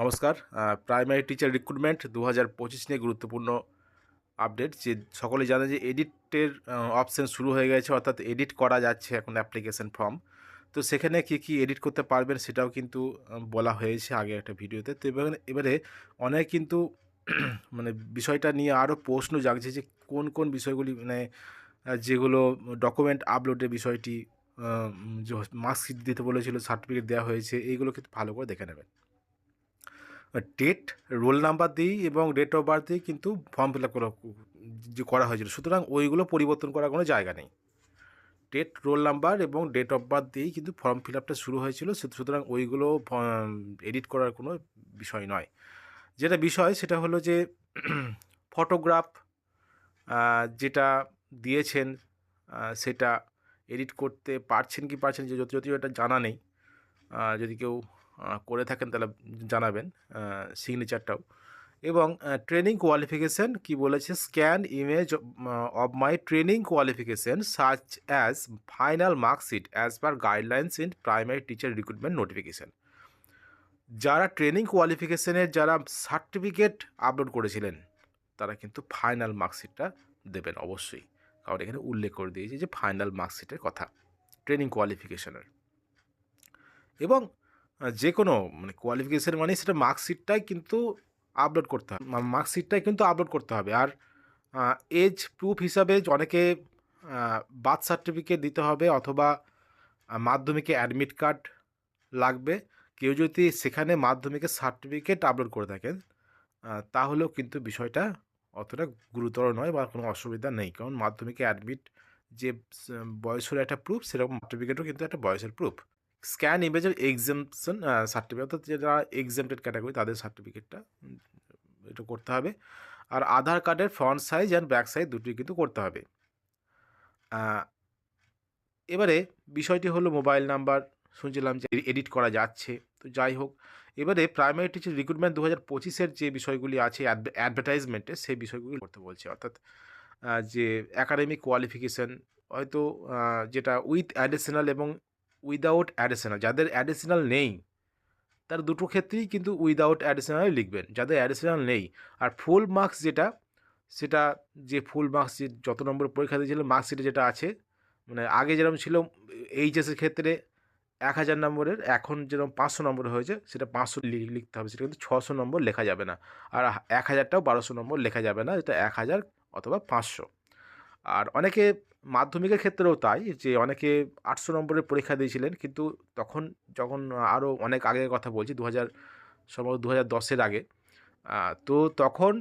নমস্কার primary teacher recruitment দু হাজার পঁচিশ নিয়ে গুরুত্বপূর্ণ আপডেট যে সকলে জানে যে এডিটের অপশান শুরু হয়ে গেছে, অর্থাৎ এডিট করা যাচ্ছে এখন অ্যাপ্লিকেশন ফর্ম তো সেখানে কী কী এডিট করতে পারবেন সেটাও কিন্তু বলা হয়েছে আগে একটা ভিডিওতে। তো এবারে এবারে অনেক কিন্তু মানে বিষয়টা নিয়ে আরও প্রশ্ন জাগছে যে কোন কোন বিষয়গুলি মানে যেগুলো ডকুমেন্ট আপলোডের বিষয়টি মার্কশিট দিতে বলেছিল সার্টিফিকেট দেওয়া হয়েছে, এইগুলো কিন্তু ভালো করে দেখে নেবেন। ডেট রোল নাম্বার দিয়েই এবং ডেট অফ বার্থ দিয়েই কিন্তু ফর্ম ফিল আপ করা, যে করা হয়েছিল। সুতরাং ওইগুলো পরিবর্তন করার কোনো জায়গা নেই। ডেট রোল নাম্বার এবং ডেট অফ বার্থ দিয়েই কিন্তু ফর্ম ফিল আপটা শুরু হয়েছিল। সুতরাং ওইগুলো এডিট করার কোনো বিষয় নয়। যেটা বিষয় সেটা হলো যে ফটোগ্রাফ যেটা দিয়েছেন সেটা এডিট করতে পারছেন কি পারছেন যে যদিও যদিও এটা জানা নেই। যদি কেউ করে থাকেন তাহলে জানাবেন সিগনেচারটাও এবং ট্রেনিং কোয়ালিফিকেশান কি বলেছে? Scan image of my training qualification such as final marksheet as per guidelines in primary teacher recruitment notification যারা ট্রেনিং কোয়ালিফিকেশানের যারা সার্টিফিকেট আপলোড করেছিলেন, তারা কিন্তু ফাইনাল মার্কশিটটা দেবেন অবশ্যই। কারণ এখানে উল্লেখ করে দিয়েছে যে ফাইনাল মার্কশিটের কথা ট্রেনিং কোয়ালিফিকেশানের এবং যে কোনো মানে কোয়ালিফিকেশন মানে সেটা মার্কশিটটাই কিন্তু আপলোড করতে হবে। মার্কশিটটাই কিন্তু আপলোড করতে হবে। আর এজ প্রুফ হিসাবে অনেকে বার্থ সার্টিফিকেট দিতে হবে অথবা মাধ্যমিকে অ্যাডমিট কার্ড লাগবে। কেউ যদি সেখানে মাধ্যমিকের সার্টিফিকেট আপলোড করে থাকেন তাহলেও কিন্তু বিষয়টা অতটা গুরুতর নয় বা কোনো অসুবিধা নেই। কারণ মাধ্যমিকে অ্যাডমিট যে বয়সের একটা প্রুফ সেরকম সার্টিফিকেটও কিন্তু একটা বয়সের প্রুফ স্ক্যান ইমেজের এক্সামশন সার্টিফিকেট অর্থাৎ যারা এক্সামটেড ক্যাটাগরি তাদের সার্টিফিকেটটা এটা করতে হবে। আর আধার কার্ডের front size and back size দুটোই কিন্তু করতে হবে। এবারে বিষয়টি হলো মোবাইল নাম্বার শুনছিলাম যে এডিট করা যাচ্ছে। তো যাই হোক, এবারে প্রাইমারি টিচার রিক্রুটমেন্ট দু হাজার পঁচিশের যে বিষয়গুলি আছে অ্যাডভার্টাইজমেন্টে সেই বিষয়গুলি করতে বলছে। অর্থাৎ যে একাডেমিক কোয়ালিফিকেশান হয়তো যেটা উইথ অ্যাডিশনাল এবং উইদাউট অ্যাডিশনাল যাদের অ্যাডিশনাল নেই, তার দুটো ক্ষেত্রেই কিন্তু উইদাউট অ্যাডিশনাল লিখবেন, যাদের অ্যাডিশনাল নেই। আর ফুল মার্কস যেটা, সেটা যে ফুল মার্কস যত নম্বর পরীক্ষা দিয়েছিল মার্কশিটে যেটা আছে মানে আগে যেরকম ছিল এইচএসের ক্ষেত্রে এক হাজার নম্বরের, এখন যেরকম পাঁচশো নম্বর হয়েছে, সেটা পাঁচশো লিখতে হবে, সেটা কিন্তু ছশো নম্বর লেখা যাবে না। আর এক হাজারটাও বারোশো নম্বর লেখা যাবে না এটা এক হাজার অথবা পাঁচশো। আর অনেকে মাধ্যমিকের ক্ষেত্রেও তাই যে অনেকে আটশো নম্বরের পরীক্ষা দিয়েছিলেন কিন্তু তখন যখন আরও অনেক আগের কথা বলছি দু হাজার সম্ভবত দু হাজার দশের আগে তো তখন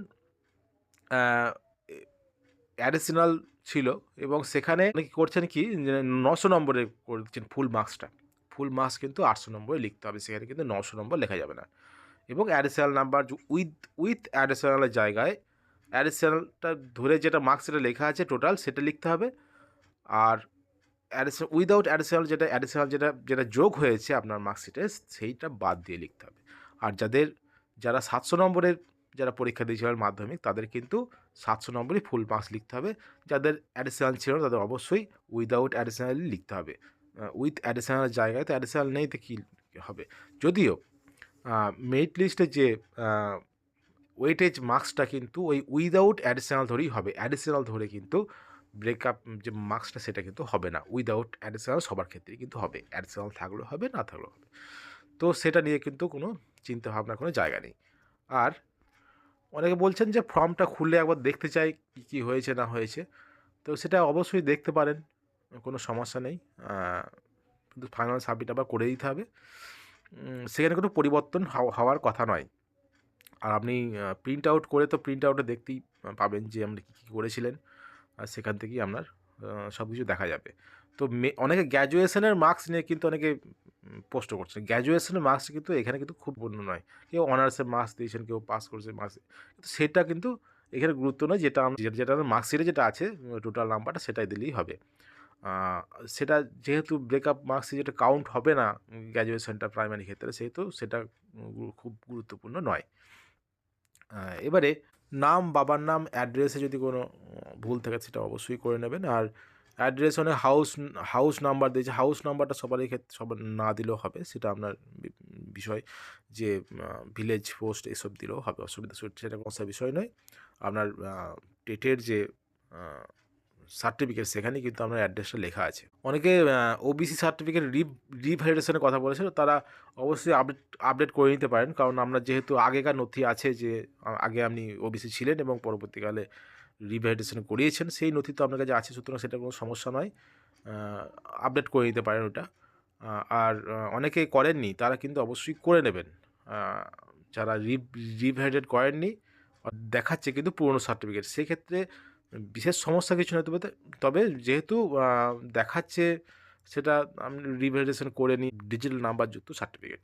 অ্যাডিশনাল ছিল এবং সেখানে অনেকে করছেন কি নশো নম্বরে করছেন ফুল মার্কসটা ফুল মার্কস কিন্তু আটশো নম্বরে লিখতে হবে, সেখানে কিন্তু নশো নম্বর লেখা যাবে না। এবং অ্যাডিশনাল নাম্বার উইথ উইথ অ্যাডিশনালের জায়গায় অ্যাডিশনালটা ধরে যেটা মার্কস যেটা লেখা আছে টোটাল সেটা লিখতে হবে। আর অ্যাডিশনাল উইদাউট অ্যাডিশনাল যেটা অ্যাডিশনাল যেটা যেটা যোগ হয়েছে আপনার মার্কশিটে সেইটা বাদ দিয়ে লিখতে হবে। আর যাদের, যারা সাতশো নম্বরের যারা পরীক্ষা দিয়েছিলেন মাধ্যমিক, তাদের কিন্তু সাতশো নম্বরই ফুল মার্কস লিখতে হবে। যাদের অ্যাডিশনাল ছিল না তাদের অবশ্যই উইদাউট অ্যাডিশনালি লিখতে হবে। উইথ অ্যাডিশনাল জায়গায় তো অ্যাডিশনাল নেই, তো কী হবে? যদিও মেরিট লিস্টে যে ওয়েটেজ মার্কসটা কিন্তু ওই উইদাউট অ্যাডিশনাল ধরেই হবে। অ্যাডিশনাল ধরে কিন্তু ব্রেকআপ যে মার্কসটা সেটা কিন্তু হবে না। উইদাউট অ্যাডিশনাল সবার ক্ষেত্রেই কিন্তু হবে। অ্যাডিশনাল থাকলেও হবে, না থাকলেও হবে। তো সেটা নিয়ে কিন্তু কোনো চিন্তা ভাবনার কোনো জায়গা নেই। আর অনেকে বলছেন যে ফর্মটা খুললে একবার দেখতে চাই কী কী হয়েছে, না হয়েছে। তো সেটা অবশ্যই দেখতে পারেন, কোনো সমস্যা নেই। কিন্তু ফাইনাল সাবমিট আবার করে দিতে হবে। সেখানে কোনো পরিবর্তন হওয়া- হওয়ার কথা নয়। আর আপনি প্রিন্ট আউট করে তো প্রিন্ট আউটে দেখতেই পাবেন যে আপনি কী কী করেছিলেন। আর সেখান থেকেই আপনার সব কিছু দেখা যাবে। তো অনেকে গ্র্যাজুয়েশনের মার্কস নিয়ে কিন্তু অনেকে পোস্ট করছেন। গ্র্যাজুয়েশনের মার্কস কিন্তু এখানে কিন্তু খুব অন্য নয়। কেউ অনার্সের মার্কস দিয়েছেন, কেউ পাস করছে মার্কস কিন্তু সেটা কিন্তু এখানে গুরুত্ব নয় যেটা যেটা মার্কশিটে যেটা আছে টোটাল নাম্বারটা সেটাই দিলেই হবে। সেটা যেহেতু ব্রেকআপ মার্কসে যেটা কাউন্ট হবে না গ্র্যাজুয়েশনটা প্রাইমারি ক্ষেত্রে, সেহেতু সেটা খুব গুরুত্বপূর্ণ নয়। এবারে নাম, বাবার নাম অ্যাড্রেসে যদি কোনো ভুল থাকে সেটা অবশ্যই করে নেবেন। আর অ্যাড্রেস অনেক হাউস হাউস নাম্বার দিয়েছে। হাউস নাম্বারটা সবারই ক্ষেত্রে সবার না দিলেও হবে। সেটা আপনার বিষয় যে ভিলেজ পোস্ট এসব দিলেও হবে। অসুবিধা সেটা কোনো বিষয় নয়। আপনার টেটের যে সার্টিফিকেট সেখানে কিন্তু আপনার অ্যাড্রেসটা লেখা আছে। অনেকে ওবিসি সার্টিফিকেট রি রিভ্যালিডেশনের কথা বলেছিল, তারা অবশ্যই আপডেট আপডেট করে নিতে পারেন। কারণ আমরা যেহেতু আগেকার নথি আছে যে, আগে আপনি ওবিসি ছিলেন এবং পরবর্তীকালে রিভ্যালিডেশন করিয়েছেন, সেই নথি তো আপনার কাছে আছে, সুতরাং সেটা কোনো সমস্যা নয়। আপডেট করে নিতে পারেন ওটা। আর অনেকে করেননি, তারা কিন্তু অবশ্যই করে নেবেন। যারা রিভ রিভ্যালিডেট করেননি, দেখাচ্ছে কিন্তু পুরনো সার্টিফিকেট সেক্ষেত্রে বিশেষ সমস্যা কিছু নয়, তবে তবে যেহেতু দেখাচ্ছে, সেটা আমি রিভ্যালিডেশন করে নিই ডিজিটাল নাম্বার যুক্ত সার্টিফিকেট